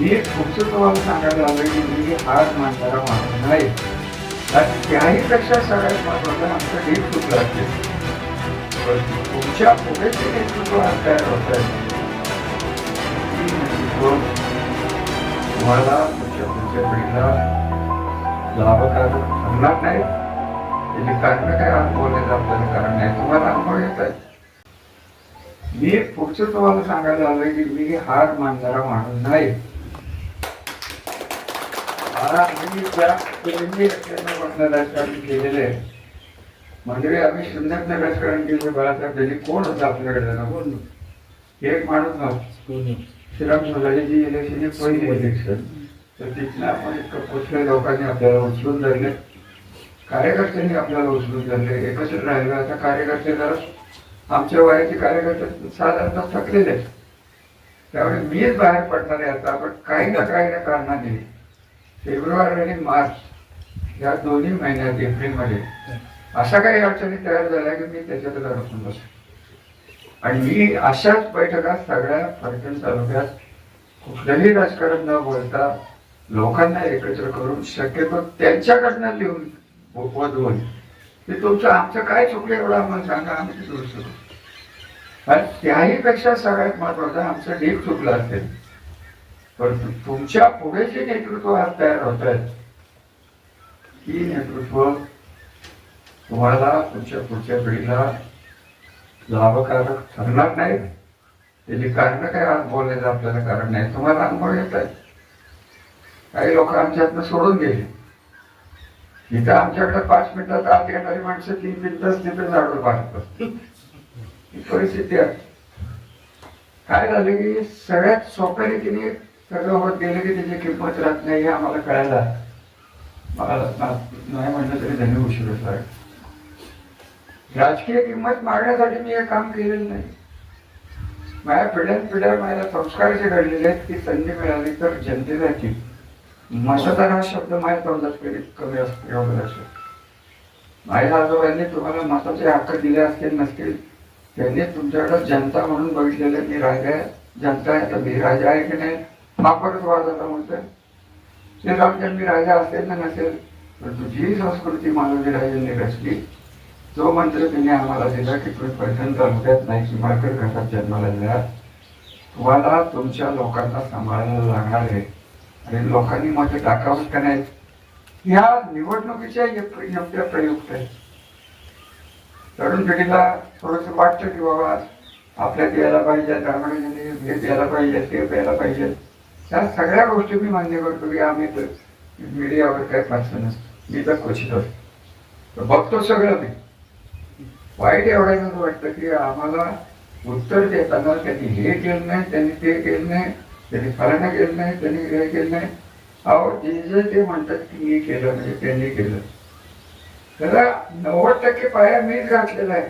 मी तुमचं तुम्हाला सांगायला आलं की म्हणजे मी आज माणसाला माणूस नाही. आणि त्याही पेक्षा सगळ्यात महत्वाचं आमचं डीप चुकलं पण तुमच्यापुढे नेतृत्व आज तयार होत आहे तुम्हाला तुमच्या पुढच्या पिढीला लाभकारक ठरणार नाही. त्याची कारण काय आज बोलायचं आपल्याला कारण नाही तुम्हाला अनुभव येत आहे. मी पुढचं तुम्हाला सांगायला आलं की मी हार मानणारा माणूस नाही. मला मी ज्या पद्धतीने रचनाबद्दल राजकारण केलेलं आहे म्हणजे आम्ही शून्यातनं राजकारण केलं बाळासाहेब त्यांनी कोण होतं आपल्याकडे? कोण एक माणूस नव्हता श्रीराम मुलाजीची इलेक्शन ही पहिली इलेक्शन. तर तिथनं आपण इतकं पोचले लोकांनी आपल्याला उचलून धरले. कार्यकर्त्यांनी आपल्याला उचलून धरले. एकत्र राहिले आता कार्यकर्ते जरा आमच्या वयाचे कार्यकर्ते साधारणतः थकलेले आहेत. त्यामुळे मीच बाहेर पडणार आहे आता पण काही ना काही ना कारणाने. फेब्रुवारी आणि मार्च या दोन्ही महिन्यात एप्रिलमध्ये अशा काही अडचणी तयार झाल्या की मी त्याच्यात अडकून बसलो आणि मी अशाच बैठका सगळ्या पर्यटन तालुक्यात कुठलंही राजकारण न बोलता लोकांना एकत्र करून शक्यतो त्यांच्याकडनं लिहून वधवून की तुमचं आमचं काय चुकलं एवढं आम्हाला सांगा आम्ही ते दुरुस्त करू. आणि त्याही पेक्षा सगळ्यात महत्वाचं आमचं डीप चुकलं असेल. परंतु तुमच्यापुढे जे नेतृत्व आज तयार होत आहेत ही नेतृत्व तुम्हाला तुमच्या पुढच्या पिढीला लाभकारक ठरणार नाही त्याची कारण काय आज बोलायचं आपल्याला कारण नाही तुम्हाला अनुभव येत आहे काही लोक आमच्यातनं सोडून गेले इथं आमच्याकडे पाच मिनिटात आत येणारी माणसं तीन तीन तिथे झाडून पाहत ही परिस्थिती आहे काय झालं की सगळ्यात सोप्या रीतीने सगळं होत गेलं की त्याची किंमत राहत नाही हे आम्हाला कळायला मला नाही म्हणलं तरी धन्य उशीर होत राजकीय किंमत मागण्यासाठी मी हे काम केलेलं नाही. माझ्या पिढ्यान पिढ्या माझ्या संस्कार जे घडलेले आहेत की संधी मिळाली तर जनतेसाठी मतदार हा शब्द माझ्या तोंडात कधी कमी असतो एवढं लक्षात. माझ्या आजोबांनी तुम्हाला मताचे हक्क दिले असतील नसतील त्यांनी तुमच्याकडं जनता म्हणून बघितलेलं मी राजा आहे. जनता आहे. तर मी राजा आहे की नाही? हा परत वाद म्हणतोय. ते जाऊन राजा असेल ना नसेल परंतु जी संस्कृती मानवी राजांनी रचली. जो मंत्र त्यांनी आम्हाला दिला की तुम्ही पैठण तालुक्यात नाही किमाकर घाटात जन्माला दिला तुम्हाला तुमच्या लोकांना सांभाळायला लागणार आहे. आणि लोकांनी मते टाकावं का नाही? ह्या निवडणुकीच्या योग्य प्रयुक्त आहे. तरुण पिढीला थोडस वाटतं की बाबा आपल्यात यायला पाहिजे ब्राह्मणांनी हे द्यायला पाहिजे ते द्यायला पाहिजे. त्या सगळ्या गोष्टी मी मान्य करतो की आम्ही तर मीडियावर काय पाठवलं नसतो. मी तर क्वचित असतो बघतो सगळं मी. वाईट एवढ्याच वाटतं की आम्हाला उत्तर देताना त्यांनी हे केलं नाही त्यांनी ते केलं नाही त्यांनी फलाना केलं नाही त्यांनी हे केलं नाही. अहो जे जे ते म्हणतात की मी केलं म्हणजे त्यांनी केलं. त्याला नव्वद टक्के पाया मीच घातलेला आहे.